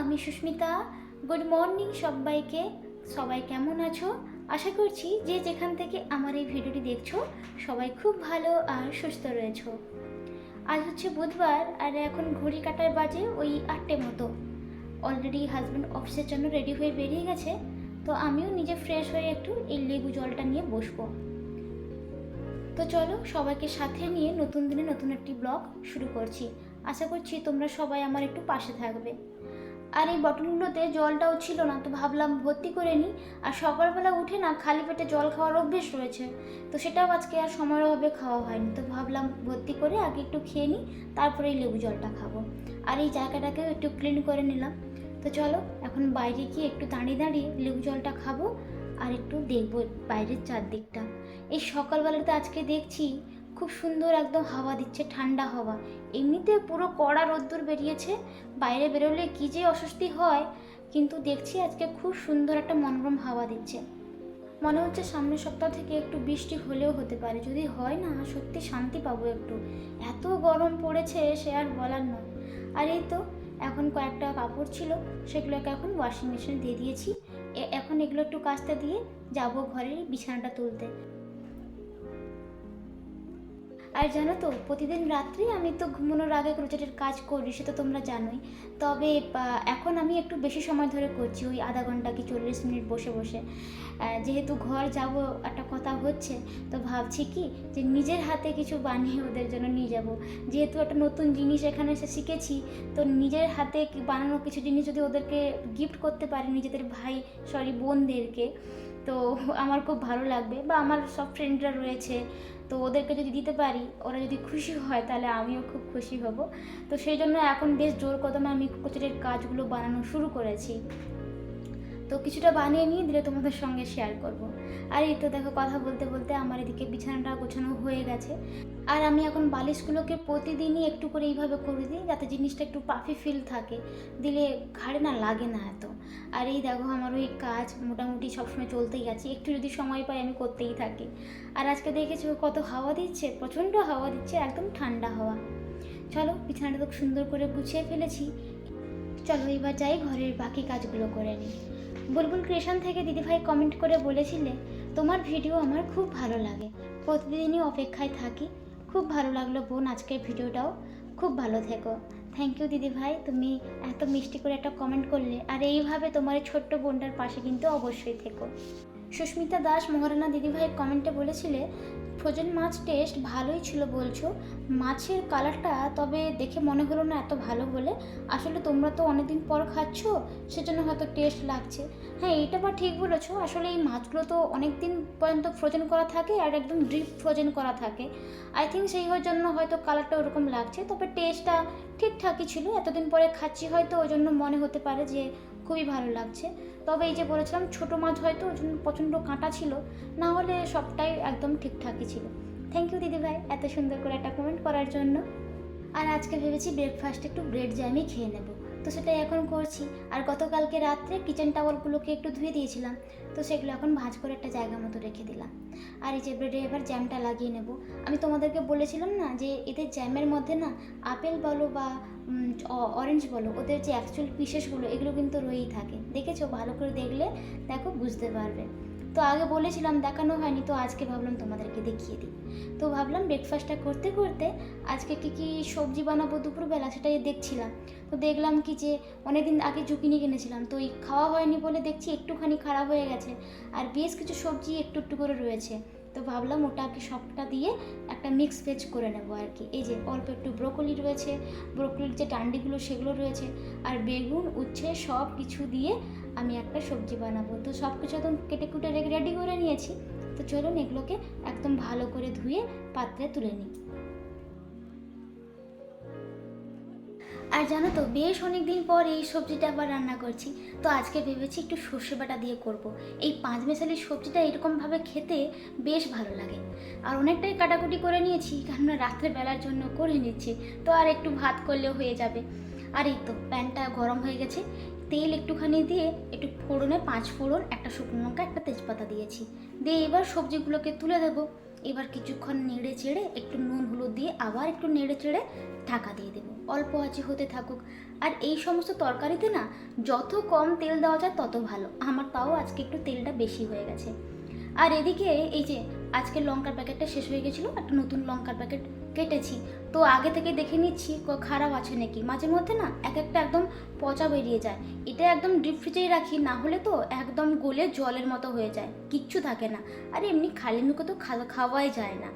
আমি Susmita. Good morning সবাইকে। সবাই কেমন আছো? আশা করছি যে যেখান থেকে আমার এই ভিডিওটি দেখছ, সবাই খুব ভালো আর সুস্থ রয়েছো। আজ হচ্ছে বুধবার আর এখন ঘড়ি কাটার বাজে ওই আটটে মতো। অলরেডি হাজব্যান্ড অফিসের জন্য রেডি হয়ে বেরিয়ে গেছে, তো আমিও নিজে ফ্রেশ হয়ে একটু এই লেবু জলটা নিয়ে বসবো। তো চলো সবাইকে সাথে নিয়ে নতুন দিনে নতুন একটি ব্লগ শুরু করছি। আশা করছি তোমরা সবাই আমার একটু পাশে থাকবে। আর এই বটলগুলোতে জলটাও ছিল না, তো ভাবলাম ভর্তি করে নিই। আর সকালবেলা উঠে না খালি পেটে জল খাওয়ার অভ্যেস রয়েছে, তো সেটাও আজকে আর সময়ের অভাবে খাওয়া হয়নি। তো ভাবলাম ভর্তি করে আগে একটু খেয়ে নিই, তারপরে এই লেবু জলটা খাব। আর এই জায়গাটাকেও একটু ক্লিন করে নিলাম। তো চলো, এখন বাইরে গিয়ে একটু দাঁড়িয়ে দাঁড়িয়ে লেবু জলটা খাব, আর একটু দেখব বাইরের চারদিকটা। এই সকালবেলাতে আজকে দেখছি খুব সুন্দর একদম হাওয়া দিচ্ছে, ঠান্ডা হাওয়া। এমনিতে পুরো কড়া রোদ্দুর বেরিয়েছে, বাইরে বেরোলে কী যে অস্বস্তি হয়, কিন্তু দেখছি আজকে খুব সুন্দর একটা মনোরম হাওয়া দিচ্ছে। মনে হচ্ছে সামনের সপ্তাহ থেকে একটু বৃষ্টি হলেও হতে পারে, যদি হয় না, সত্যি শান্তি পাবো একটু। এত গরম পড়েছে, সে আর বলার নয়। আর এই তো, এখন কয়েকটা কাপড় ছিল, সেগুলোকে এখন ওয়াশিং মেশিনে দিয়ে দিয়েছি। এখন এগুলো একটু কাচতে দিয়ে যাব ঘরের বিছানাটা তুলতে। আর জানো তো, প্রতিদিন রাত্রে আমি তো ঘুমানোর আগে ক্রোচেটের কাজ করি, সেটা তোমরা জানোই। তবে এখন আমি একটু বেশি সময় ধরে করছি, ওই আধা ঘণ্টা কি চল্লিশ মিনিট বসে বসে। যেহেতু ঘর যাব, একটা কথা হচ্ছে, তো ভাবছি কি যে নিজের হাতে কিছু বানিয়ে ওদের জন্য নিয়ে যাব। যেহেতু একটা নতুন জিনিস এখানে এসে শিখেছি, তো নিজের হাতে বানানো কিছু জিনিস যদি ওদেরকে গিফট করতে পারি, নিজেদের ভাই সরি বোনদেরকে তো আমার খুব ভালো লাগবে বা আমার সব ফ্রেন্ডরা রয়েছে, তো ওদেরকে যদি দিতে পারি, ওরা যদি খুশি হয় তাহলে আমিও খুব খুশি হব। তো সেই জন্য এখন বেশ জোর কদমে আমি কচুরের কাজগুলো বানানো শুরু করেছি। তো কিছুটা বানিয়ে নিয়ে দিলে তোমাদের সঙ্গে শেয়ার করব। আর এই তো দেখো কথা বলতে বলতে আমার এদিকে বিছানাটা গোছানো হয়ে গেছে। আর আমি এখন বালিশগুলোকে প্রতিদিনই একটু করে এইভাবে করে দিই, যাতে জিনিসটা একটু পাফি ফিল থাকে। দিলে ঘাড়ে না লাগে না এত। আর এই দেখো আমার ওই কাজ মোটামুটি সবসময় চলতেই আছে। একটু যদি সময় পাই আমি করতেই থাকি। আর আজকে দেখেছ কত হাওয়া দিচ্ছে? প্রচণ্ড হাওয়া দিচ্ছে, একদম ঠান্ডা হাওয়া। চলো, বিছানাটা তো সুন্দর করে গুছিয়ে ফেলেছি। চলো, এবার যাই ঘরের বাকি কাজগুলো করে নিই। বুলবুল ক্রিয়েশন থেকে দিদিভাই কমেন্ট করে বলেছিলে, তোমার ভিডিও আমার খুব ভালো লাগে। প্রতিদিনই অপেক্ষায় থাকি। খুব ভালো লাগল বোন আজকের ভিডিওটাও। খুব ভালো থেকো। থ্যাংক ইউ দিদি ভাই। তুমি এত মিষ্টি করে একটা কমেন্ট করলে, আর এইভাবে তোমার ছোট্ট বোনটার পাশে কিন্তু অবশ্যই থেকো। সুস্মিতা দাস মহারানা দিদিভাই কমেন্টে বলেছিলে ফ্রোজেন মাছ টেস্ট ভালোই ছিল বলছো। মাছের কালারটা তবে দেখে মনে হলো না এত ভালো বলে। আসলে তোমরা তো অনেকদিন পর খাচ্ছ, সেজন্য হয়তো টেস্ট লাগছে। হ্যাঁ এইটা বা ঠিক বলেছ। আসলে এই মাছগুলো তো অনেক দিন পর্যন্ত ফ্রোজেন করা থাকে আর একদম ড্রিপ ফ্রোজেন করা থাকে। আই থিঙ্ক সেই জন্য হয়তো কালারটা ওরকম লাগছে, তবে টেস্টটা ঠিকঠাকই ছিল। এতদিন পরে খাচ্ছি হয়তো, ওই জন্য মনে হতে পারে যে খুবই ভালো লাগছে। তবে এই যে বলেছিলাম, ছোটো মাছ হয়তো ওই জন্য প্রচণ্ড কাঁটা ছিল, না হলে সবটাই একদম ঠিকঠাকই ছিল। থ্যাংক ইউ দিদিভাই এত সুন্দর করে একটা কমেন্ট করার জন্য। আর আজকে ভেবেছি ব্রেকফাস্টে একটু ব্রেড জ্যামই খেয়ে নেব। তো সেটাই এখন করছি। আর গতকালকে রাত্রে কিচেন টাওয়ালগুলোকে একটু ধুয়ে দিয়েছিলাম। তো সেগুলো এখন ভাঁজ করে একটা জায়গা মতো রেখে দিলাম। আর এই যে ব্রেডে এবার জ্যামটা লাগিয়ে নেব। আমি তোমাদেরকে বলেছিলাম না যে এদের জ্যামের মধ্যে না আপেল বলো বা অরেঞ্জ বলো, ওদের যে অ্যাকচুয়াল পিসেসগুলো এগুলো কিন্তু রয়েই থাকে। দেখেছ? ভালো করে দেখলে দেখো, বুঝতে পারবে। তো আগে বলেছিলাম দেখানো হয়নি, তো আজকে ভাবলাম তোমাদেরকে দেখিয়ে দিই। তো ভাবলাম ব্রেকফাস্টটা করতে করতে আজকে কি কি সবজি বানাবো দুপুরবেলা সেটাই দেখছিলাম। তো দেখলাম কি যে অনেকদিন আগে জুকিনি কিনেছিলাম, তো এই খাওয়া হয়নি বলে দেখছি একটুখানি খারাপ হয়ে গেছে আর বেশ কিছু সবজি একটু একটু করে রয়েছে। তো ভাবলাম ওটাকে সবটা দিয়ে একটা মিক্স ভেজ করে নেব আর কি। এই যে অল্প একটু ব্রোকলি রয়েছে ব্রোকলির যে ডান্ডিগুলো সেগুলো রয়েছে, আর বেগুন, উচ্ছে সব কিছু দিয়ে আমি একটা সবজি বানাবো। তো সব কিছু একদম কেটে কুটে রেডি করে নিয়েছি। তো চলুন এগুলোকে একদম ভালো করে ধুয়ে পাত্রে তুলে নিই। আর জানো তো, বেশ অনেক দিন পর এই সবজিটা আবার রান্না করছি। তো আজকে ভেবেছি একটু সর্ষে বাটা দিয়ে করব। এই পাঁচ মেশালি সবজিটা এরকমভাবে খেতে বেশ ভালো লাগে। আর অনেকটাই কাটাকুটি করে নিয়েছি, কেননা রাত্রেবেলার জন্য করে নিচ্ছি। তো আর একটু ভাত করলেও হয়ে যাবে। আর এই তো, প্যানটা গরম হয়ে গেছে। তেল একটুখানি দিয়ে একটু ফোড়নে পাঁচ ফোড়ন, একটা শুকনো লঙ্কা, একটা তেজপাতা দিয়েছি। দিয়ে এবার সবজিগুলোকে তুলে দেবো। এবার কিছুক্ষণ নেড়ে চেড়ে একটু নুন, হলুদ দিয়ে আবার একটু নেড়ে চেড়ে ঢাকা দিয়ে দেবো। অল্প আঁচে হতে থাকুক। আর এই সমস্ত তরকারিতে না, যত কম তেল দেওয়া যায় তত ভালো। আমার তাও আজকে একটু তেলটা বেশি হয়ে গেছে। আর এদিকে এই যে, আজকে লঙ্কার প্যাকেটটা শেষ হয়ে গেছিল, একটা নতুন লঙ্কার প্যাকেট কেটেছি। তো আগে থেকে দেখে নিচ্ছি খারাপ আছে নাকি? মাঝে মধ্যে না এক একটা একদম পচা বেরিয়ে যায়। এটা একদম ডিপ ফ্রিজেই রাখি, না হলে তো একদম গলে জলের মতো হয়ে যায়। কিচ্ছু থাকে না। আর এমনি খালি মুখে তো খাওয়াই যায় না।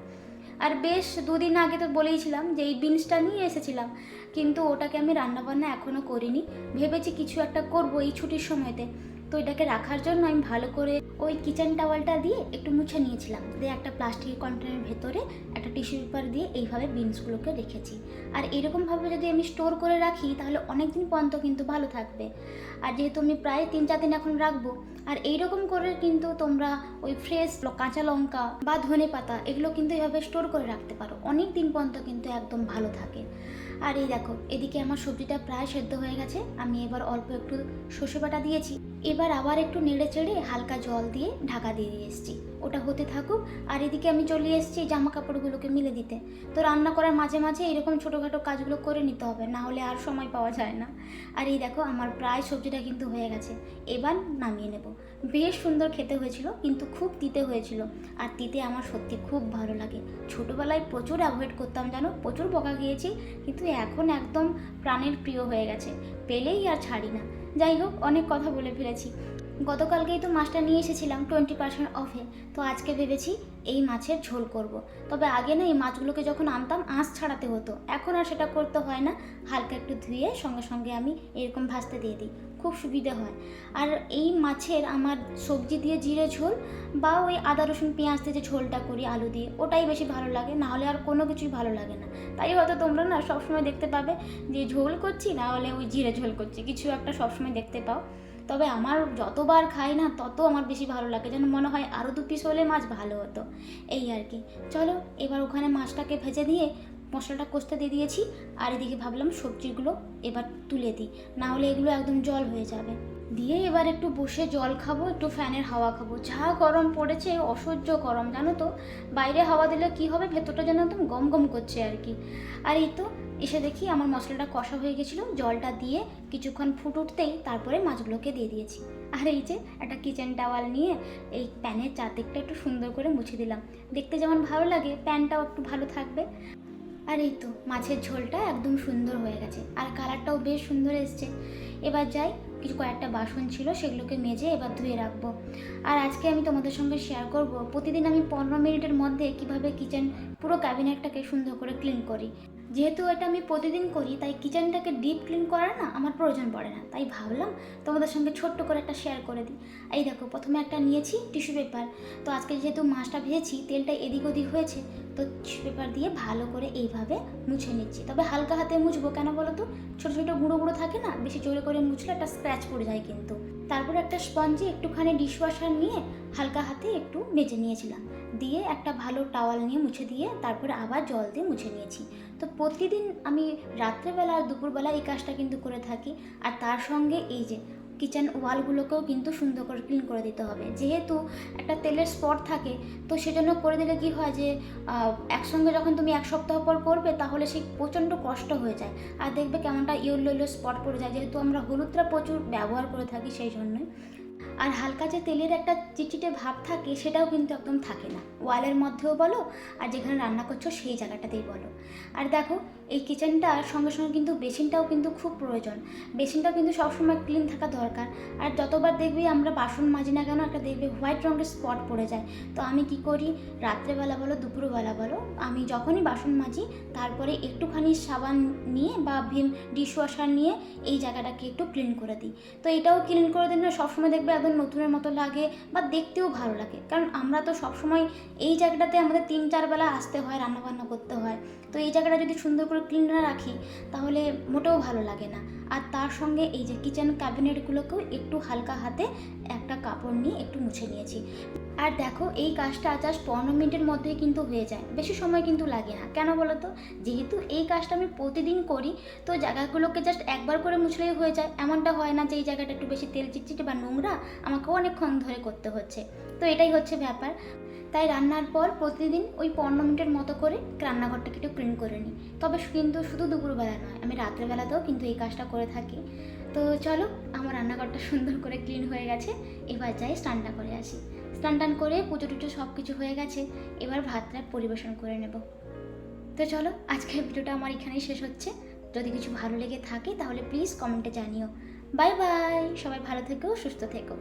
আর বেশ দুদিন আগে তো বলেইছিলাম যে এই বিনসটা নিয়ে এসেছিলাম। কিন্তু ওটাকে আমি রান্নাবান্না এখনও করিনি। ভেবেছি কিছু একটা করব এই ছুটির সময়তে। তো এটাকে রাখার জন্য আমি ভালো করে ওই কিচেন টাওয়ালটা দিয়ে একটু মুছে নিয়েছিলাম। দিয়ে একটা প্লাস্টিকের কন্টেনারের ভেতরে একটা টিস্যু পেপার দিয়ে এইভাবে বিনসগুলোকে রেখেছি। আর এরকমভাবে যদি আমি স্টোর করে রাখি, তাহলে অনেক দিন পর্যন্ত কিন্তু ভালো থাকবে। আর যেহেতু আমি প্রায় তিন চার দিন এখন রাখব, আর এইরকম করে কিন্তু তোমরা ওই ফ্রেশ কাঁচা লঙ্কা বা ধনে পাতা এগুলো কিন্তু এইভাবে স্টোর করে রাখতে পারো। অনেক দিন পর্যন্ত কিন্তু একদম ভালো থাকে। আর এই দেখো, এদিকে আমার সবজিটা প্রায় সেদ্ধ হয়ে গেছে, আমি এবার অল্প একটু সর্ষে বাটা দিয়েছি। এবার আবার একটু নেড়ে চেড়ে হালকা জল দিয়ে ঢাকা দিয়ে দিয়ে এসেছি। ওটা হতে থাকুক, আর এদিকে আমি চলে এসেছি জামা কাপড়গুলোকে মিলে দিতে। তো রান্না করার মাঝে মাঝে এরকম ছোটোখাটো কাজগুলো করে নিতে হবে, না হলে আর সময় পাওয়া যায় না। আর এই দেখো, আমার প্রায় সবজিটা কিন্তু হয়ে গেছে। এবার নামিয়ে নেব। বেশ সুন্দর খেতে হয়েছিল, কিন্তু খুব তিতে হয়েছিল। আর তিতে আমার সত্যি খুব ভালো লাগে। ছোটোবেলায় প্রচুর অ্যাভয়েড করতাম জানো, প্রচুর বকা খেয়েছি, কিন্তু এখন একদম প্রাণের প্রিয় হয়ে গেছে। পেলেই আর ছাড়ি না। যাই হোক, অনেক কথা বলে ফেলেছি। গতকালকেই তো মাছটা নিয়ে এসেছিলাম টোয়েন্টি পার্সেন্ট অফে তো আজকে ভেবেছি এই মাছের ঝোল করব। তবে আগে না এই মাছগুলোকে যখন আনতাম, আঁশ ছাড়াতে হতো। এখন আর সেটা করতে হয় না। হালকা একটু ধুয়ে সঙ্গে সঙ্গে আমি এরকম ভাজতে দিয়ে দিই। খুব সুবিধে হয়। আর এই মাছের আমার সবজি দিয়ে জিরে ঝোল বা ওই আদা, রসুন, পেঁয়াজ দিয়ে যে ঝোলটা করি, আলু দিয়ে, ওটাই বেশি ভালো লাগে। না হলে আর কোনো কিছুই ভালো লাগে না। তাই হয়তো তোমরা না সবসময় দেখতে পাবে যে ঝোল করছি, না হলে ওই জিরে ঝোল করছি। কিছু একটা সবসময় দেখতে পাও। তবে আমার যতবার খাই না, তত আমার বেশি ভালো লাগে। যেন মনে হয় আরও দু পিস হলে মাছ ভালো হতো। এই আর কি। চলো, এবার ওখানে মাছটাকে ভেজে দিয়ে মশলাটা কষতে দিয়ে দিয়েছি আর এদিকে ভাবলাম সবজিগুলো এবার তুলে দিই। না হলে এগুলো একদম জল হয়ে যাবে। দিয়ে এবার একটু বসে জল খাব, একটু ফ্যানের হাওয়া খাব। যা গরম পড়েছে, অসহ্য গরম, জানো তো? বাইরে হাওয়া দিলে কি হবে? ভেতরটা যেন একদম গম গম করছে আর কি। আর এই তো এসে দেখি আমার মশলাটা কষা হয়ে গেছিল। জলটা দিয়ে কিছুক্ষণ ফুট উঠতেই তারপরে মাছগুলোকে দিয়ে দিয়েছি। আর এই যে একটা কিচেন টাওয়াল নিয়ে এই প্যানের চারদিকটা একটু সুন্দর করে মুছে দিলাম। দেখতে যেমন ভালো লাগে, প্যানটাও একটু ভালো থাকবে। আর এই তো, মাছের ঝোলটা একদম সুন্দর হয়ে গেছে। আর কালারটাও বেশ সুন্দর এসছে। এবার যাই, কিছু কয়েকটা বাসন ছিল, সেগুলোকে মেজে এবার ধুয়ে রাখব। আর আজকে আমি তোমাদের সঙ্গে শেয়ার করব, প্রতিদিন আমি পনেরো মিনিটের মধ্যে কীভাবে কিচেন পুরো ক্যাবিনেটটাকে সুন্দর করে ক্লিন করি। যেহেতু এটা আমি প্রতিদিন করি, তাই কিচেনটাকে ডিপ ক্লিন করার না আমার প্রয়োজন পড়ে না। তাই ভাবলাম তোমাদের সঙ্গে ছোট্ট করে একটা শেয়ার করে দিই। এই দেখো, প্রথমে একটা নিয়েছি টিস্যু পেপার তো আজকে যেহেতু মাছটা ভেজেছি, তেলটা এদিক ওদিক হয়েছে, তো টিস্যু পেপার দিয়ে ভালো করে এইভাবে মুছে নিচ্ছি। তবে হালকা হাতে মুছবো, কেন বলো তো? ছোটো ছোটো গুঁড়ো গুঁড়ো থাকে না, বেশি জোরে করে মুছলে একটা স্ক্র্যাচ পড়ে যায় কিন্তু। তারপর একটা স্পঞ্জে একটুখানি ডিশওয়াশার নিয়ে হালকা হাতে একটু মেজে নিয়েছিলাম। দিয়ে একটা ভালো টাওয়াল নিয়ে মুছে দিয়ে তারপরে আবার জল দিয়ে মুছে নিয়েছি। তো প্রতিদিন আমি রাত্রেবেলা আর দুপুরবেলা এই কাজটা কিন্তু করে থাকি। আর তার সঙ্গে এই যে কিচেন ওয়ালগুলোকেও কিন্তু সুন্দর করে ক্লিন করে দিতে হবে। যেহেতু একটা তেলের স্পট থাকে, তো সেজন্য করে দিলে কি হয় যে একসঙ্গে যখন তুমি এক সপ্তাহ পর করবে, তাহলে সেই প্রচণ্ড কষ্ট হয়ে যায়। আর দেখবে কেমনটা ইয়েলো ইয়েলো স্পট পড়ে যায়, যেহেতু আমরা হলুদটা প্রচুর ব্যবহার করে থাকি সেই জন্যই আর হালকা যে তেলের একটা চিটচিটে ভাব থাকে, সেটাও কিন্তু একদম থাকে না। ওয়ালের মধ্যেও বলো, আর যেখানে রান্না করছ সেই জায়গাটাতেই বলো। আর দেখো এই কিচেনটার সঙ্গে সঙ্গে কিন্তু বেসিনটাও কিন্তু খুব প্রয়োজন। বেসিনটাও কিন্তু সবসময় ক্লিন থাকা দরকার। আর যতবার দেখবি আমরা বাসন মাজি না কেন, একটা দেখবি হোয়াইট রঙের স্পট পড়ে যায়। তো আমি কি করি? রাত্রেবেলা বলো, দুপুরবেলা বলো, আমি যখনই বাসন মাজি, তারপরে একটুখানি সাবান নিয়ে বা ভিম ডিশওয়াশার নিয়ে এই জায়গাটাকে একটু ক্লিন করে দিই। তো এটাও ক্লিন করে না সবসময় দেখবে একদম নতুনের মতো লাগে বা দেখতেও ভালো লাগে। কারণ আমরা তো সবসময় এই জায়গাটাতে আমাদের তিন, চার বেলা আসতে হয়, রান্নাবান্না করতে হয়। তো এই জায়গাটা যদি সুন্দর করে ক্লিন না রাখি, তাহলে মোটেও ভালো লাগে না। আর তার সঙ্গে এই যে কিচেন ক্যাবিনেটগুলোকেও একটু হালকা হাতে একটা কাপড় নিয়ে একটু মুছে নিয়েছি। আর দেখো, এই কাজটা জাস্ট পনেরো মিনিটের মধ্যেই কিন্তু হয়ে যায়। বেশি সময় কিন্তু লাগে না। কেন বলো তো যেহেতু এই কাজটা আমি প্রতিদিন করি, তো জায়গাগুলোকে জাস্ট একবার করে মুছলেই হয়ে যায়। এমনটা হয় না যে এই জায়গাটা একটু বেশি তেল চিটচিটে বা নোংরা আমাকে অনেকক্ষণ ধরে করতে হচ্ছে। তো এটাই হচ্ছে ব্যাপার। তাই রান্নার পর প্রতিদিন ওই পনেরো মিনিটের মতো করে রান্নাঘরটাকে একটু ক্লিন করে নিই। তবে কিন্তু শুধু দুপুরবেলা নয়, আমি রাত্রেবেলাতেও কিন্তু এই কাজটা করে থাকি। তো চলো, আমার রান্নাঘরটা সুন্দর করে ক্লিন হয়ে গেছে। এবার যাই স্নানটা করে আসি। স্নান টান করে পুজো টুজো সব কিছু হয়ে গেছে। এবার ভাতটা পরিবেশন করে নেব। তো চলো, আজকের ভিডিওটা আমার এখানেই শেষ হচ্ছে। যদি কিছু ভালো লেগে থাকে তাহলে প্লিজ কমেন্টে জানিও। বাই বাই, সবাই ভালো থেকো, সুস্থ থেকো।